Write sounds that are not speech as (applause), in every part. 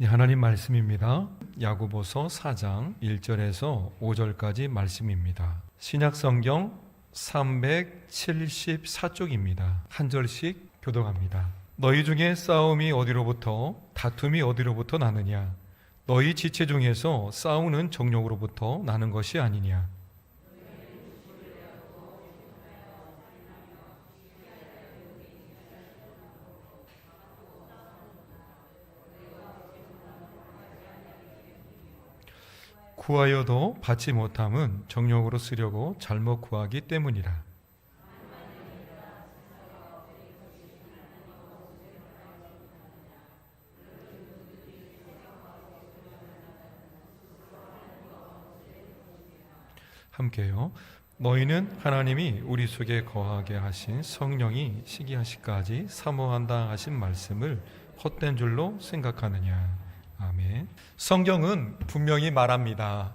네, 하나님 말씀입니다. 야고보서 4장 1절에서 5절까지 말씀입니다. 신약 성경 374쪽입니다. 한 절씩 교독합니다. 너희 중에 싸움이 어디로부터 다툼이 어디로부터 나느냐 너희 지체 중에서 싸우는 정욕으로부터 나는 것이 아니냐 구하여도 받지 못함은 정욕으로 쓰려고 잘못 구하기 때문이라. 함께요. 너희는 하나님이 우리 속에 거하게 하신 성령이 시기하시까지 사모한다 하신 말씀을 헛된 줄로 생각하느냐. 성경은 분명히 말합니다.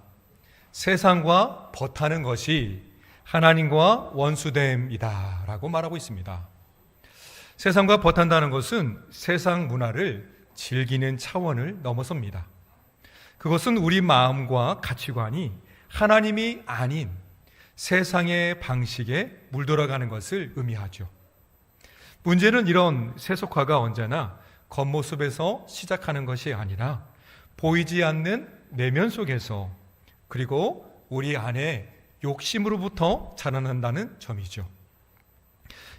세상과 버타는 것이 하나님과 원수됨이다. 라고 말하고 있습니다. 세상과 버탄다는 것은 세상 문화를 즐기는 차원을 넘어섭니다. 그것은 우리 마음과 가치관이 하나님이 아닌 세상의 방식에 물들어가는 것을 의미하죠. 문제는 이런 세속화가 언제나 겉모습에서 시작하는 것이 아니라 보이지 않는 내면 속에서 그리고 우리 안에 욕심으로부터 자라난다는 점이죠.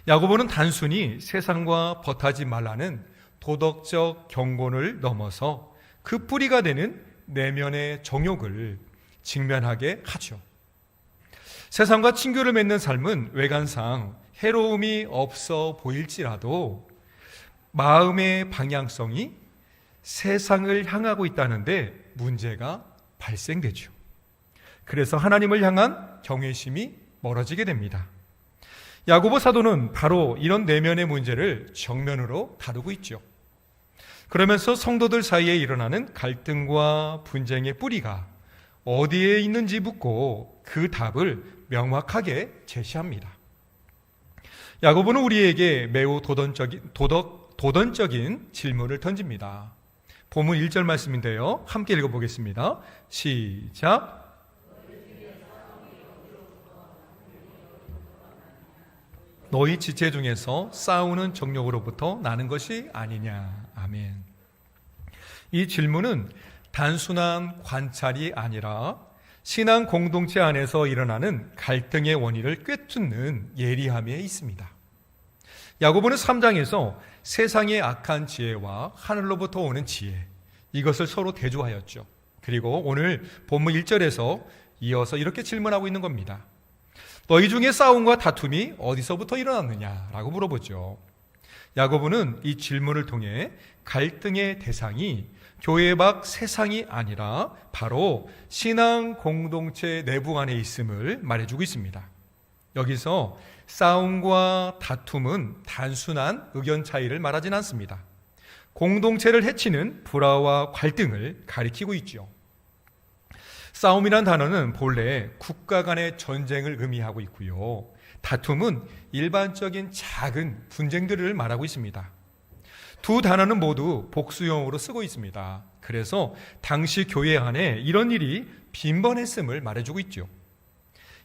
야고보는 단순히 세상과 버타지 말라는 도덕적 경고를 넘어서 그 뿌리가 되는 내면의 정욕을 직면하게 하죠. 세상과 친교를 맺는 삶은 외관상 해로움이 없어 보일지라도 마음의 방향성이 세상을 향하고 있다는데 문제가 발생되죠. 그래서 하나님을 향한 경외심이 멀어지게 됩니다. 야고보 사도는 바로 이런 내면의 문제를 정면으로 다루고 있죠. 그러면서 성도들 사이에 일어나는 갈등과 분쟁의 뿌리가 어디에 있는지 묻고 그 답을 명확하게 제시합니다. 야고보는 우리에게 매우 도덕적인, 도덕, 도덕적인 질문을 던집니다. 본문 1절 말씀인데요. 함께 읽어보겠습니다. 시작. 너희 지체 중에서 싸우는 정욕으로부터 나는 것이 아니냐. 아멘. 이 질문은 단순한 관찰이 아니라 신앙 공동체 안에서 일어나는 갈등의 원인을 꿰뚫는 예리함에 있습니다. 야고보는 3장에서 세상의 악한 지혜와 하늘로부터 오는 지혜 이것을 서로 대조하였죠. 그리고 오늘 본문 1절에서 이어서 이렇게 질문하고 있는 겁니다. 너희 중에 싸움과 다툼이 어디서부터 일어났느냐라고 물어보죠. 야고보는 이 질문을 통해 갈등의 대상이 교회 밖 세상이 아니라 바로 신앙 공동체 내부 안에 있음을 말해주고 있습니다. 여기서 싸움과 다툼은 단순한 의견 차이를 말하진 않습니다. 공동체를 해치는 불화와 갈등을 가리키고 있죠. 싸움이란 단어는 본래 국가 간의 전쟁을 의미하고 있고요. 다툼은 일반적인 작은 분쟁들을 말하고 있습니다. 두 단어는 모두 복수용으로 쓰고 있습니다. 그래서 당시 교회 안에 이런 일이 빈번했음을 말해주고 있죠.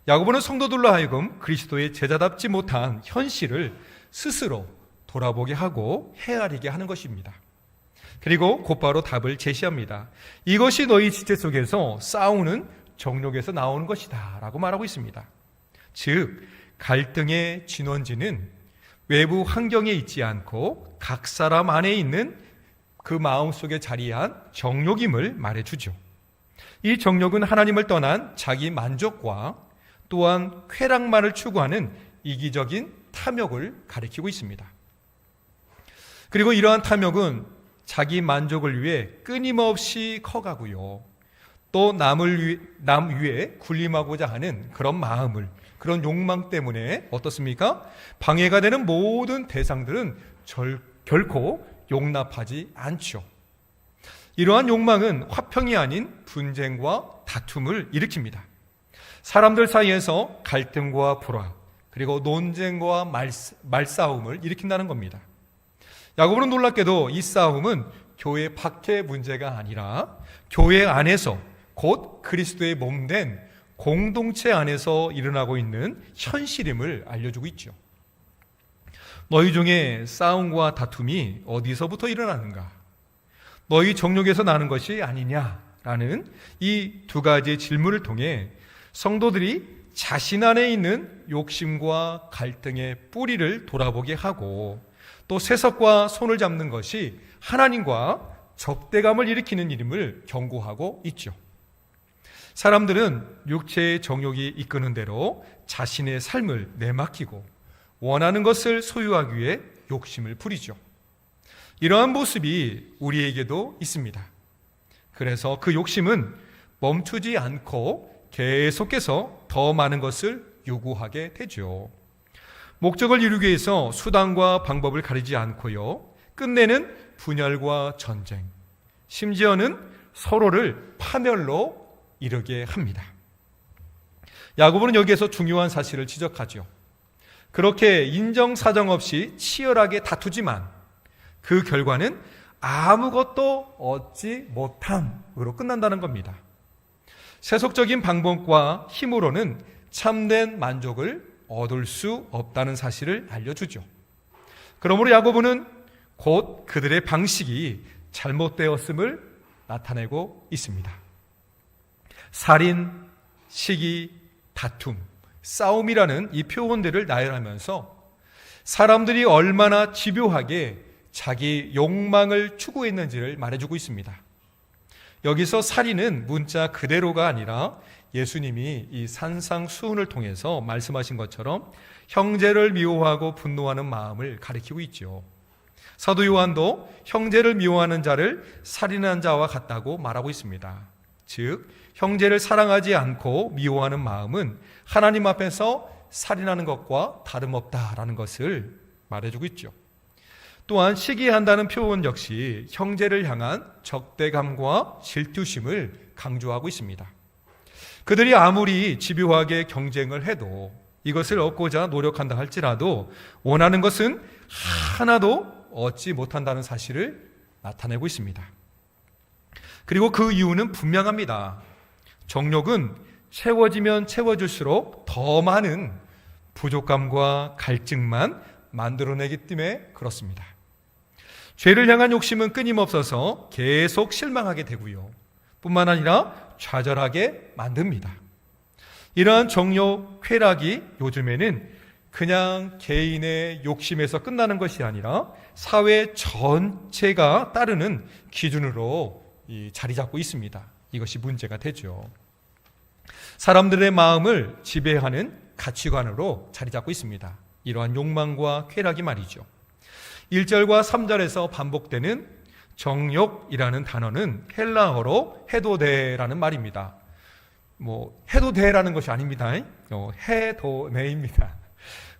야고보는 성도들로 하여금 그리스도의 제자답지 못한 현실을 스스로 돌아보게 하고 헤아리게 하는 것입니다. 그리고 곧바로 답을 제시합니다. 이것이 너희 지체 속에서 싸우는 정욕에서 나오는 것이다. 라고 말하고 있습니다. 즉, 갈등의 진원지는 외부 환경에 있지 않고 각 사람 안에 있는 그 마음 속에 자리한 정욕임을 말해주죠. 이 정욕은 하나님을 떠난 자기 만족과 또한 쾌락만을 추구하는 이기적인 탐욕을 가리키고 있습니다. 그리고 이러한 탐욕은 자기 만족을 위해 끊임없이 커가고요. 또 남을 위, 남 위에 군림하고자 하는 그런 마음을 그런 욕망 때문에 어떻습니까? 방해가 되는 모든 대상들은 절, 결코 용납하지 않죠. 이러한 욕망은 화평이 아닌 분쟁과 다툼을 일으킵니다. 사람들 사이에서 갈등과 불화, 그리고 논쟁과 말, 말싸움을 일으킨다는 겁니다. 야고보는 놀랍게도 이 싸움은 교회 밖의 문제가 아니라 교회 안에서 곧 그리스도의 몸된 공동체 안에서 일어나고 있는 현실임을 알려주고 있죠. 너희 중에 싸움과 다툼이 어디서부터 일어나는가? 너희 정욕에서 나는 것이 아니냐라는 이 두 가지의 질문을 통해 성도들이 자신 안에 있는 욕심과 갈등의 뿌리를 돌아보게 하고 또 세석과 손을 잡는 것이 하나님과 적대감을 일으키는 일임을 경고하고 있죠. 사람들은 육체의 정욕이 이끄는 대로 자신의 삶을 내맡기고 원하는 것을 소유하기 위해 욕심을 부리죠. 이러한 모습이 우리에게도 있습니다. 그래서 그 욕심은 멈추지 않고 계속해서 더 많은 것을 요구하게 되죠. 목적을 이루기 위해서 수단과 방법을 가리지 않고요. 끝내는 분열과 전쟁, 심지어는 서로를 파멸로 이르게 합니다. 야고보는 여기에서 중요한 사실을 지적하죠. 그렇게 인정사정 없이 치열하게 다투지만 그 결과는 아무것도 얻지 못함으로 끝난다는 겁니다. 세속적인 방법과 힘으로는 참된 만족을 얻을 수 없다는 사실을 알려주죠. 그러므로 야고보는 곧 그들의 방식이 잘못되었음을 나타내고 있습니다. 살인, 시기, 다툼, 싸움이라는 이 표현들을 나열하면서 사람들이 얼마나 집요하게 자기 욕망을 추구했는지를 말해주고 있습니다. 여기서 살인은 문자 그대로가 아니라 예수님이 이 산상수훈을 통해서 말씀하신 것처럼 형제를 미워하고 분노하는 마음을 가리키고 있죠. 사도 요한도 형제를 미워하는 자를 살인한 자와 같다고 말하고 있습니다. 즉, 형제를 사랑하지 않고 미워하는 마음은 하나님 앞에서 살인하는 것과 다름없다라는 것을 말해주고 있죠. 또한 시기한다는 표현 역시 형제를 향한 적대감과 질투심을 강조하고 있습니다. 그들이 아무리 집요하게 경쟁을 해도 이것을 얻고자 노력한다 할지라도 원하는 것은 하나도 얻지 못한다는 사실을 나타내고 있습니다. 그리고 그 이유는 분명합니다. 정욕은 채워지면 채워질수록 더 많은 부족감과 갈증만 만들어내기 때문에 그렇습니다. 죄를 향한 욕심은 끊임없어서 계속 실망하게 되고요. 뿐만 아니라 좌절하게 만듭니다. 이러한 정욕 쾌락이 요즘에는 그냥 개인의 욕심에서 끝나는 것이 아니라 사회 전체가 따르는 기준으로 자리 잡고 있습니다. 이것이 문제가 되죠. 사람들의 마음을 지배하는 가치관으로 자리 잡고 있습니다. 이러한 욕망과 쾌락이 말이죠. 1절과 3절에서 반복되는 정욕이라는 단어는 헬라어로 해도 돼라는 말입니다. 뭐 해도 돼라는 것이 아닙니다. 어, 해도 네입니다.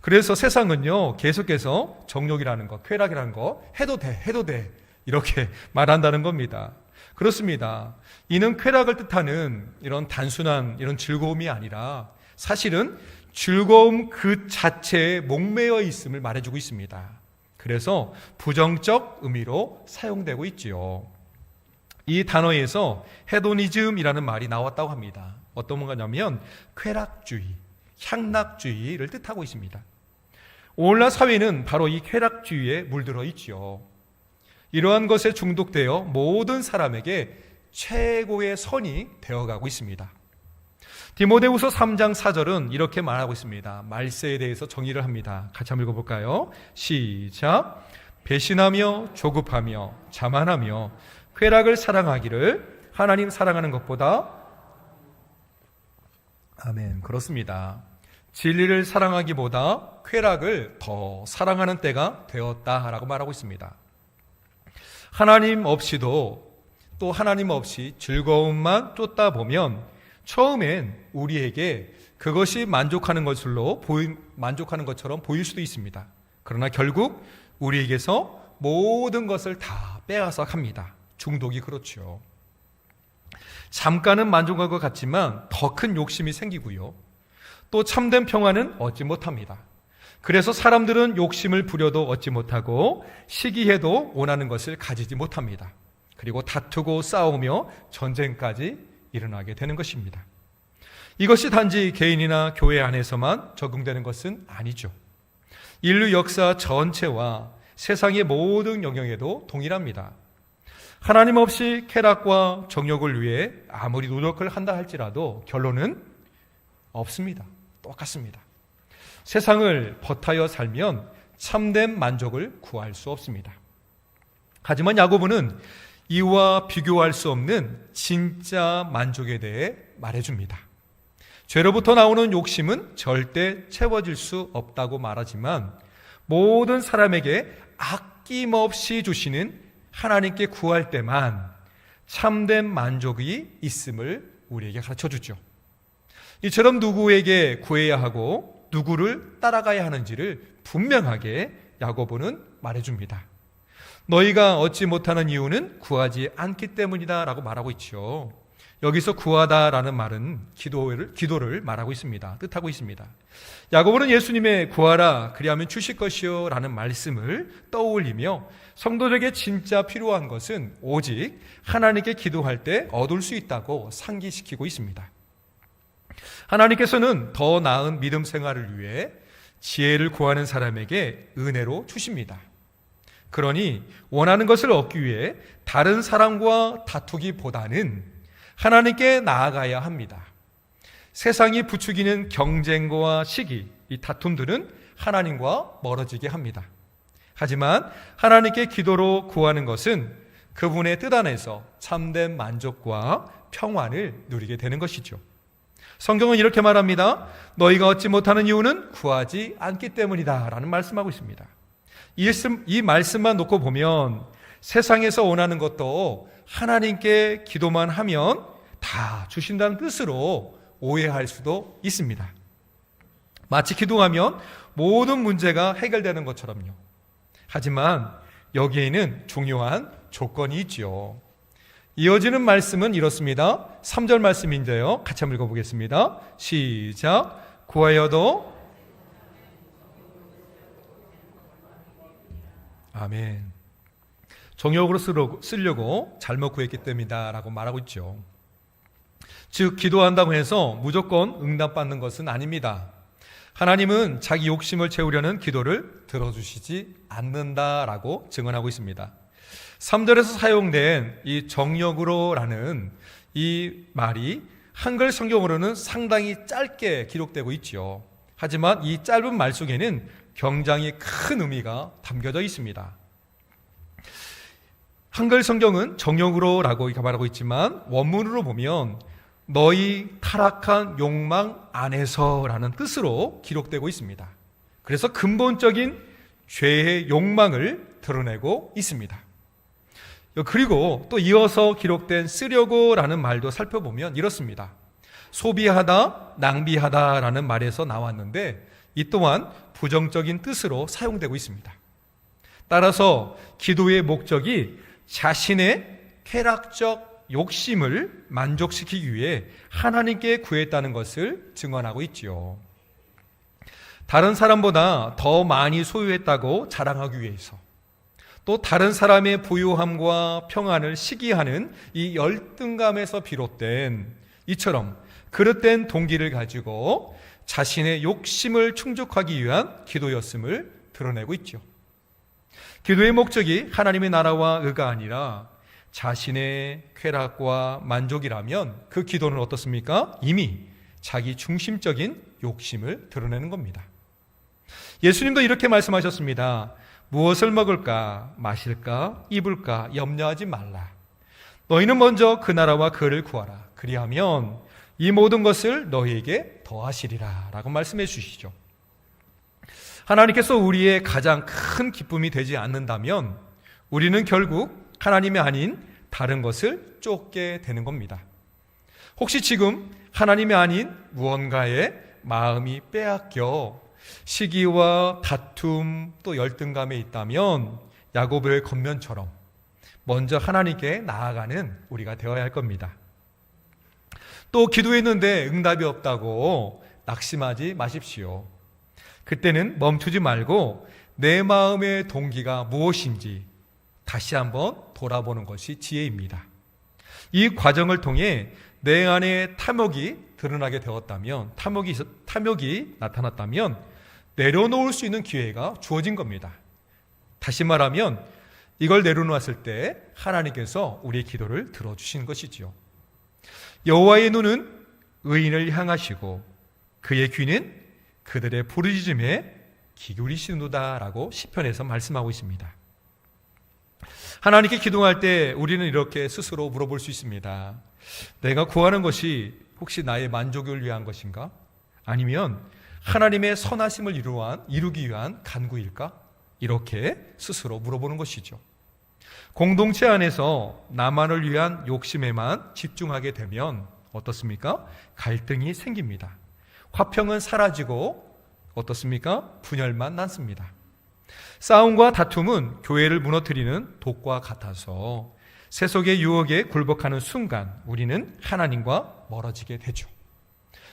그래서 세상은요 계속해서 정욕이라는 것, 쾌락이라는 것 해도 돼, 해도 돼 이렇게 (laughs) 말한다는 겁니다. 그렇습니다. 이는 쾌락을 뜻하는 이런 단순한 이런 즐거움이 아니라 사실은 즐거움 그 자체에 목매어 있음을 말해주고 있습니다. 그래서 부정적 의미로 사용되고 있지요. 이 단어에서 헤도니즘이라는 말이 나왔다고 합니다. 어떤 건가냐면 쾌락주의, 향락주의를 뜻하고 있습니다. 오늘날 사회는 바로 이 쾌락주의에 물들어 있지요. 이러한 것에 중독되어 모든 사람에게 최고의 선이 되어가고 있습니다. 디모데후서 3장 4절은 이렇게 말하고 있습니다. 말세에 대해서 정의를 합니다. 같이 한번 읽어볼까요? 시작. 배신하며 조급하며 자만하며 쾌락을 사랑하기를 하나님 사랑하는 것보다 아멘. 그렇습니다. 진리를 사랑하기보다 쾌락을 더 사랑하는 때가 되었다라고 말하고 있습니다. 하나님 없이도 또 하나님 없이 즐거움만 쫓다 보면 처음엔 우리에게 그것이 만족하는 것으로 보이, 만족하는 것처럼 보일 수도 있습니다. 그러나 결국 우리에게서 모든 것을 다 빼앗아 갑니다. 중독이 그렇죠. 잠깐은 만족할 것 같지만 더 큰 욕심이 생기고요. 또 참된 평화는 얻지 못합니다. 그래서 사람들은 욕심을 부려도 얻지 못하고 시기해도 원하는 것을 가지지 못합니다. 그리고 다투고 싸우며 전쟁까지 일어나게 되는 것입니다. 이것이 단지 개인이나 교회 안에서만 적용되는 것은 아니죠. 인류 역사 전체와 세상의 모든 영역에도 동일합니다. 하나님 없이 쾌락과 정욕을 위해 아무리 노력을 한다 할지라도 결론은 없습니다. 똑같습니다. 세상을 버타여 살면 참된 만족을 구할 수 없습니다. 하지만 야고보는 이와 비교할 수 없는 진짜 만족에 대해 말해줍니다. 죄로부터 나오는 욕심은 절대 채워질 수 없다고 말하지만 모든 사람에게 아낌없이 주시는 하나님께 구할 때만 참된 만족이 있음을 우리에게 가르쳐 주죠. 이처럼 누구에게 구해야 하고 누구를 따라가야 하는지를 분명하게 야고보는 말해줍니다. 너희가 얻지 못하는 이유는 구하지 않기 때문이다 라고 말하고 있죠. 여기서 구하다라는 말은 기도를 기도를 말하고 있습니다. 뜻하고 있습니다. 야고보는 예수님의 구하라 그리하면 주실 것이요 라는 말씀을 떠올리며 성도에게 진짜 필요한 것은 오직 하나님께 기도할 때 얻을 수 있다고 상기시키고 있습니다. 하나님께서는 더 나은 믿음 생활을 위해 지혜를 구하는 사람에게 은혜로 주십니다. 그러니 원하는 것을 얻기 위해 다른 사람과 다투기보다는 하나님께 나아가야 합니다. 세상이 부추기는 경쟁과 시기, 이 다툼들은 하나님과 멀어지게 합니다. 하지만 하나님께 기도로 구하는 것은 그분의 뜻 안에서 참된 만족과 평안을 누리게 되는 것이죠. 성경은 이렇게 말합니다. 너희가 얻지 못하는 이유는 구하지 않기 때문이다. 라는 말씀하고 있습니다. 이, 말씀, 이 말씀만 놓고 보면 세상에서 원하는 것도 하나님께 기도만 하면 다 주신다는 뜻으로 오해할 수도 있습니다. 마치 기도하면 모든 문제가 해결되는 것처럼요. 하지만 여기에는 중요한 조건이 있죠. 이어지는 말씀은 이렇습니다. 3절 말씀인데요. 같이 한번 읽어보겠습니다. 시작. 구하여도 아멘. 정욕으로 쓰려고 잘못 구했기 때문이다라고 말하고 있죠. 즉 기도한다고 해서 무조건 응답받는 것은 아닙니다. 하나님은 자기 욕심을 채우려는 기도를 들어주시지 않는다라고 증언하고 있습니다. 3절에서 사용된 이 정력으로라는 이 말이 한글 성경으로는 상당히 짧게 기록되고 있죠. 하지만 이 짧은 말 속에는 굉장히 큰 의미가 담겨져 있습니다. 한글 성경은 정욕으로라고 말하고 있지만 원문으로 보면 너희 타락한 욕망 안에서라는 뜻으로 기록되고 있습니다. 그래서 근본적인 죄의 욕망을 드러내고 있습니다. 그리고 또 이어서 기록된 쓰려고라는 말도 살펴보면 이렇습니다. 소비하다, 낭비하다라는 말에서 나왔는데 이 또한 부정적인 뜻으로 사용되고 있습니다. 따라서 기도의 목적이 자신의 쾌락적 욕심을 만족시키기 위해 하나님께 구했다는 것을 증언하고 있지요. 다른 사람보다 더 많이 소유했다고 자랑하기 위해서 또 다른 사람의 부유함과 평안을 시기하는 이 열등감에서 비롯된 이처럼 그릇된 동기를 가지고 자신의 욕심을 충족하기 위한 기도였음을 드러내고 있죠. 기도의 목적이 하나님의 나라와 의가 아니라 자신의 쾌락과 만족이라면 그 기도는 어떻습니까? 이미 자기 중심적인 욕심을 드러내는 겁니다. 예수님도 이렇게 말씀하셨습니다. 무엇을 먹을까, 마실까, 입을까 염려하지 말라. 너희는 먼저 그 나라와 그를 구하라. 그리하면 이 모든 것을 너희에게 더하시리라. 라고 말씀해 주시죠. 하나님께서 우리의 가장 큰 기쁨이 되지 않는다면 우리는 결국 하나님이 아닌 다른 것을 쫓게 되는 겁니다. 혹시 지금 하나님이 아닌 무언가에 마음이 빼앗겨 시기와 다툼 또 열등감에 있다면 야고보의 겉면처럼 먼저 하나님께 나아가는 우리가 되어야 할 겁니다. 또 기도했는데 응답이 없다고 낙심하지 마십시오. 그때는 멈추지 말고 내 마음의 동기가 무엇인지 다시 한번 돌아보는 것이 지혜입니다. 이 과정을 통해 내 안에 탐욕이 드러나게 되었다면, 탐욕이, 탐욕이 나타났다면, 내려놓을 수 있는 기회가 주어진 겁니다. 다시 말하면, 이걸 내려놓았을 때 하나님께서 우리의 기도를 들어주신 것이지요. 여호와의 눈은 의인을 향하시고 그의 귀는 그들의 부르짖음에 기울이시는도다라고 시편에서 말씀하고 있습니다. 하나님께 기도할 때 우리는 이렇게 스스로 물어볼 수 있습니다. 내가 구하는 것이 혹시 나의 만족을 위한 것인가? 아니면 하나님의 선하심을 이루기 위한 간구일까? 이렇게 스스로 물어보는 것이죠. 공동체 안에서 나만을 위한 욕심에만 집중하게 되면 어떻습니까? 갈등이 생깁니다. 화평은 사라지고 어떻습니까? 분열만 남습니다. 싸움과 다툼은 교회를 무너뜨리는 독과 같아서 세속의 유혹에 굴복하는 순간 우리는 하나님과 멀어지게 되죠.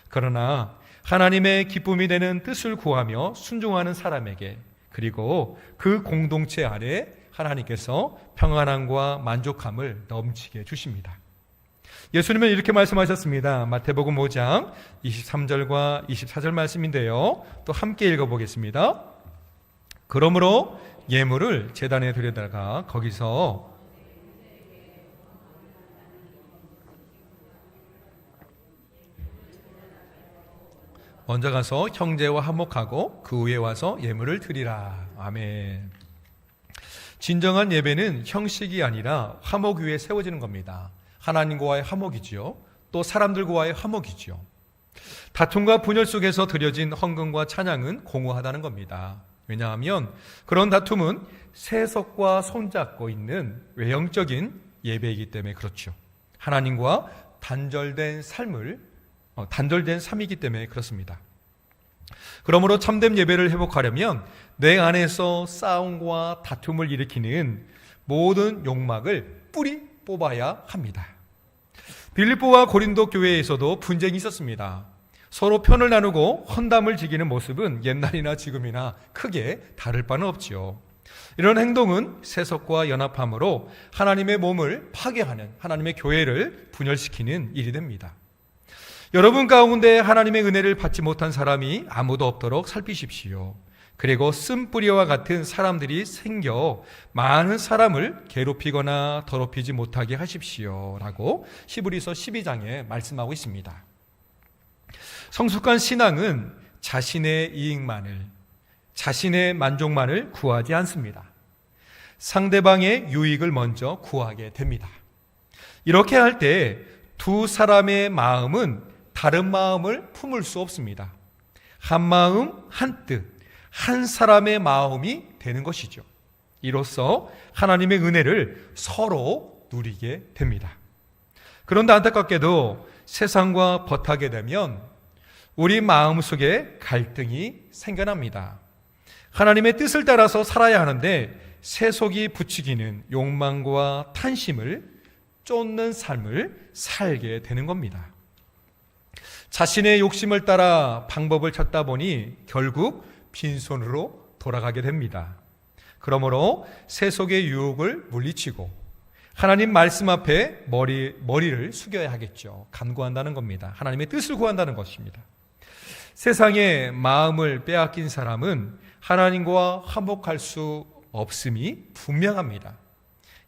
그러나 하나님의 기쁨이 되는 뜻을 구하며 순종하는 사람에게 그리고 그 공동체 안에 하나님께서 평안함과 만족함을 넘치게 주십니다. 예수님은 이렇게 말씀하셨습니다. 마태복음 5장 23절과 24절 말씀인데요. 또 함께 읽어보겠습니다. 그러므로 예물을 재단에 들여다가 거기서 먼저 가서 형제와 화목하고 그 후에 와서 예물을 드리라. 아멘. 진정한 예배는 형식이 아니라 화목 위에 세워지는 겁니다. 하나님과의 화목이지요. 또 사람들과의 화목이지요. 다툼과 분열 속에서 드려진 헌금과 찬양은 공허하다는 겁니다. 왜냐하면 그런 다툼은 세속과 손잡고 있는 외형적인 예배이기 때문에 그렇죠. 하나님과 단절된 삶을 어, 단절된 삶이기 때문에 그렇습니다. 그러므로 참된 예배를 회복하려면 내 안에서 싸움과 다툼을 일으키는 모든 욕망을 뿌리 뽑아야 합니다. 빌립보와 고린도 교회에서도 분쟁이 있었습니다. 서로 편을 나누고 헌담을 지키는 모습은 옛날이나 지금이나 크게 다를 바는 없지요. 이런 행동은 세속과 연합함으로 하나님의 몸을 파괴하는 하나님의 교회를 분열시키는 일이 됩니다. 여러분 가운데 하나님의 은혜를 받지 못한 사람이 아무도 없도록 살피십시오. 그리고 쓴뿌리와 같은 사람들이 생겨 많은 사람을 괴롭히거나 더럽히지 못하게 하십시오. 라고 시브리서 12장에 말씀하고 있습니다. 성숙한 신앙은 자신의 이익만을, 자신의 만족만을 구하지 않습니다. 상대방의 유익을 먼저 구하게 됩니다. 이렇게 할 때 두 사람의 마음은 다른 마음을 품을 수 없습니다. 한 마음, 한 뜻, 한 사람의 마음이 되는 것이죠. 이로써 하나님의 은혜를 서로 누리게 됩니다. 그런데 안타깝게도 세상과 버타게 되면 우리 마음 속에 갈등이 생겨납니다. 하나님의 뜻을 따라서 살아야 하는데 세속이 부추기는 욕망과 탄심을 쫓는 삶을 살게 되는 겁니다. 자신의 욕심을 따라 방법을 찾다 보니 결국 빈손으로 돌아가게 됩니다. 그러므로 세속의 유혹을 물리치고 하나님 말씀 앞에 머리, 머리를 숙여야 하겠죠. 간구한다는 겁니다. 하나님의 뜻을 구한다는 것입니다. 세상에 마음을 빼앗긴 사람은 하나님과 화목할 수 없음이 분명합니다.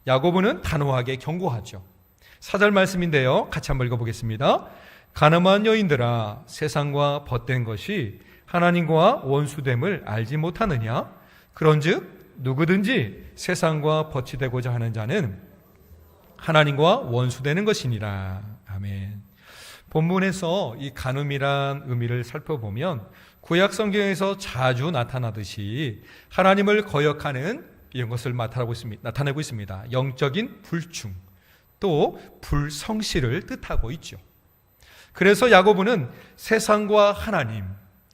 야고보는 단호하게 경고하죠. 사절 말씀인데요. 같이 한번 읽어보겠습니다. 가늠한 여인들아 세상과 벗된 것이 하나님과 원수됨을 알지 못하느냐? 그런즉 누구든지 세상과 버치되고자 하는 자는 하나님과 원수되는 것이니라. 아멘. 본문에서 이 간음이란 의미를 살펴보면 구약 성경에서 자주 나타나듯이 하나님을 거역하는 이런 것을 나타내고 있습니다. 영적인 불충, 또 불성실을 뜻하고 있죠. 그래서 야고보는 세상과 하나님,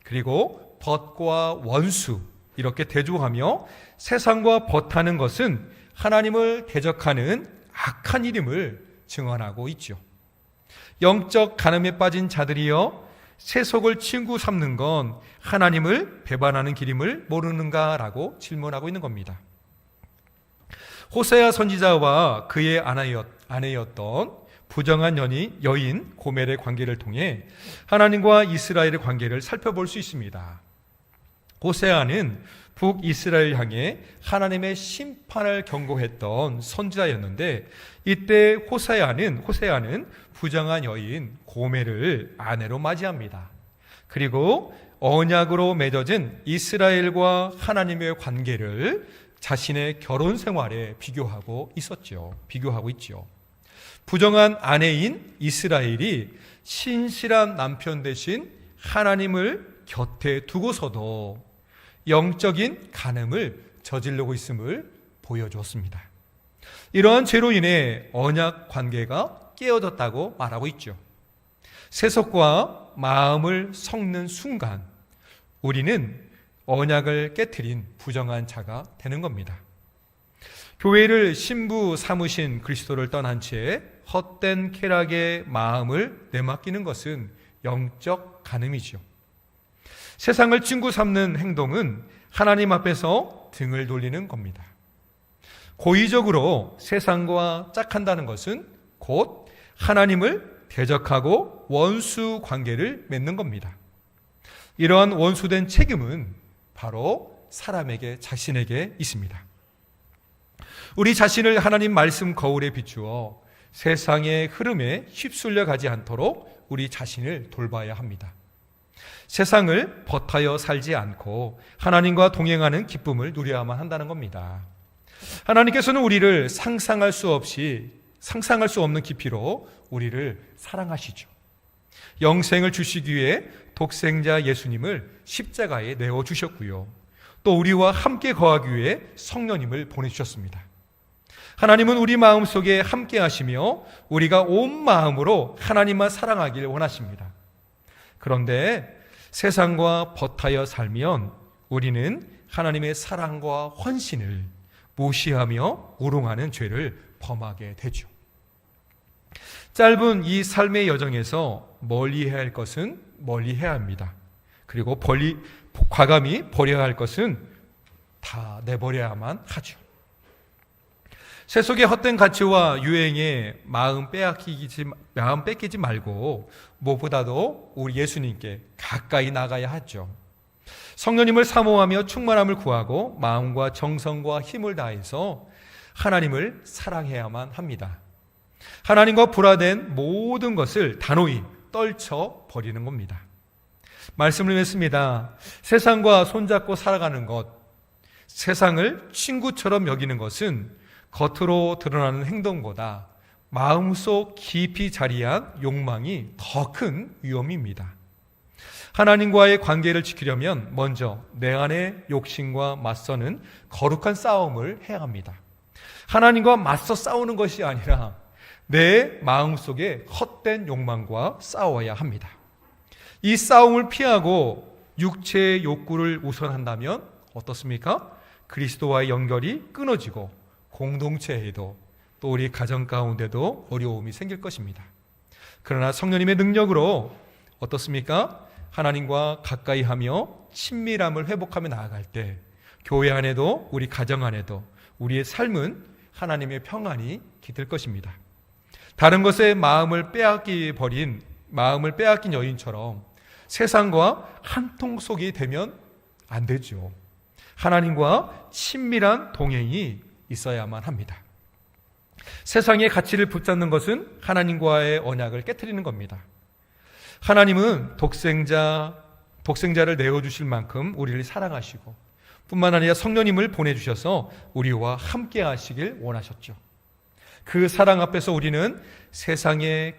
그리고 벗과 원수, 이렇게 대조하며 세상과 벗하는 것은 하나님을 대적하는 악한 이름을 증언하고 있죠. 영적 간음에 빠진 자들이여 세속을 친구 삼는 건 하나님을 배반하는 길임을 모르는가라고 질문하고 있는 겁니다. 호세아 선지자와 그의 아내였, 아내였던 부정한 연이 여인 고멜의 관계를 통해 하나님과 이스라엘의 관계를 살펴볼 수 있습니다. 호세아는 북이스라엘 향해 하나님의 심판을 경고했던 선지자였는데 이때 호세아는 호세아는 부정한 여인 고멜을 아내로 맞이합니다. 그리고 언약으로 맺어진 이스라엘과 하나님의 관계를 자신의 결혼 생활에 비교하고 있었죠. 비교하고 있죠. 부정한 아내인 이스라엘이 신실한 남편 대신 하나님을 곁에 두고서도 영적인 간음을 저지르고 있음을 보여주었습니다. 이러한 죄로 인해 언약 관계가 깨어졌다고 말하고 있죠. 세속과 마음을 섞는 순간 우리는 언약을 깨뜨린 부정한 자가 되는 겁니다. 교회를 신부 삼으신 그리스도를 떠난 채 헛된 쾌락의 마음을 내맡기는 것은 영적 간음이지요. 세상을 친구 삼는 행동은 하나님 앞에서 등을 돌리는 겁니다. 고의적으로 세상과 짝한다는 것은 곧 하나님을 대적하고 원수 관계를 맺는 겁니다. 이러한 원수된 책임은 바로 사람에게 자신에게 있습니다. 우리 자신을 하나님 말씀 거울에 비추어 세상의 흐름에 휩쓸려 가지 않도록 우리 자신을 돌봐야 합니다. 세상을 버타여 살지 않고 하나님과 동행하는 기쁨을 누려야만 한다는 겁니다. 하나님께서는 우리를 상상할 수 없이 상상할 수 없는 깊이로 우리를 사랑하시죠. 영생을 주시기 위해 독생자 예수님을 십자가에 내어 주셨고요. 또 우리와 함께 거하기 위해 성령님을 보내 주셨습니다. 하나님은 우리 마음 속에 함께 하시며 우리가 온 마음으로 하나님만 사랑하길 원하십니다. 그런데 세상과 버타여 살면 우리는 하나님의 사랑과 헌신을 무시하며 우롱하는 죄를 범하게 되죠. 짧은 이 삶의 여정에서 멀리 해야 할 것은 멀리 해야 합니다. 그리고 벌리, 과감히 버려야 할 것은 다 내버려야만 하죠. 세속의 헛된 가치와 유행에 마음 빼앗기지 마음 뺏기지 말고 무엇보다도 우리 예수님께 가까이 나가야 하죠. 성령님을 사모하며 충만함을 구하고 마음과 정성과 힘을 다해서 하나님을 사랑해야만 합니다. 하나님과 불화된 모든 것을 단호히 떨쳐 버리는 겁니다. 말씀을 했습니다. 세상과 손잡고 살아가는 것, 세상을 친구처럼 여기는 것은 겉으로 드러나는 행동보다 마음속 깊이 자리한 욕망이 더 큰 위험입니다. 하나님과의 관계를 지키려면 먼저 내 안의 욕심과 맞서는 거룩한 싸움을 해야 합니다. 하나님과 맞서 싸우는 것이 아니라 내 마음속에 헛된 욕망과 싸워야 합니다. 이 싸움을 피하고 육체의 욕구를 우선한다면 어떻습니까? 그리스도와의 연결이 끊어지고 공동체에도 또 우리 가정 가운데도 어려움이 생길 것입니다. 그러나 성령님의 능력으로 어떻습니까? 하나님과 가까이 하며 친밀함을 회복하며 나아갈 때 교회 안에도 우리 가정 안에도 우리의 삶은 하나님의 평안이 깃들 것입니다. 다른 것에 마음을 빼앗기 버린 마음을 빼앗긴 여인처럼 세상과 한 통 속이 되면 안 되죠. 하나님과 친밀한 동행이 있어야만 합니다. 세상의 가치를 붙잡는 것은 하나님과의 언약을 깨뜨리는 겁니다. 하나님은 독생자, 독생자를 내어주실 만큼 우리를 사랑하시고 뿐만 아니라 성령님을 보내주셔서 우리와 함께 하시길 원하셨죠. 그 사랑 앞에서 우리는 세상에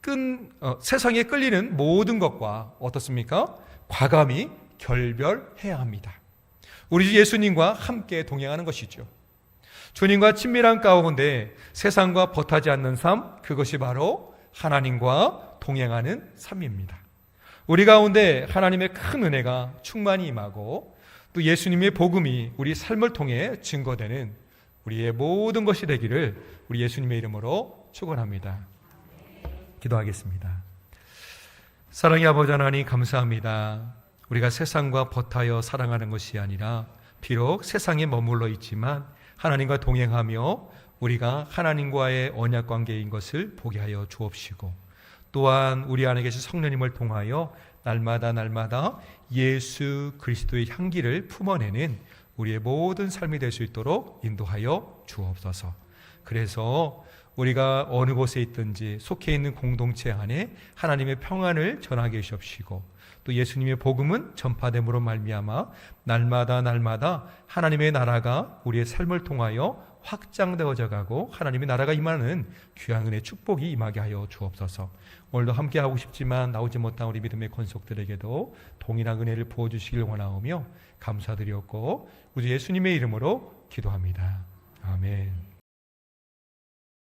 끈, 어, 세상에 끌리는 모든 것과 어떻습니까? 과감히 결별해야 합니다. 우리 주 예수님과 함께 동행하는 것이죠. 주님과 친밀한 가운데 세상과 버타지 않는 삶, 그것이 바로 하나님과 동행하는 삶입니다. 우리 가운데 하나님의 큰 은혜가 충만히 임하고 또 예수님의 복음이 우리 삶을 통해 증거되는 우리의 모든 것이 되기를 우리 예수님의 이름으로 축원합니다. 기도하겠습니다. 사랑의 아버지 하나님 감사합니다. 우리가 세상과 버타여 사랑하는 것이 아니라 비록 세상에 머물러 있지만 하나님과 동행하며 우리가 하나님과의 언약 관계인 것을 보게 하여 주옵시고 또한 우리 안에 계신 성령님을 통하여 날마다 날마다 예수 그리스도의 향기를 품어내는 우리의 모든 삶이 될 수 있도록 인도하여 주옵소서. 그래서 우리가 어느 곳에 있든지 속해 있는 공동체 안에 하나님의 평안을 전하게 하시옵시고 또 예수님의 복음은 전파됨으로 말미암아 날마다 날마다 하나님의 나라가 우리의 삶을 통하여 확장되어져 가고 하나님의 나라가 임하는 귀한 은혜 축복이 임하게 하여 주옵소서. 오늘도 함께 하고 싶지만 나오지 못한 우리 믿음의 권속들에게도 동일한 은혜를 부어 주시길 원하오며 감사드렸고 우리 예수님의 이름으로 기도합니다. 아멘.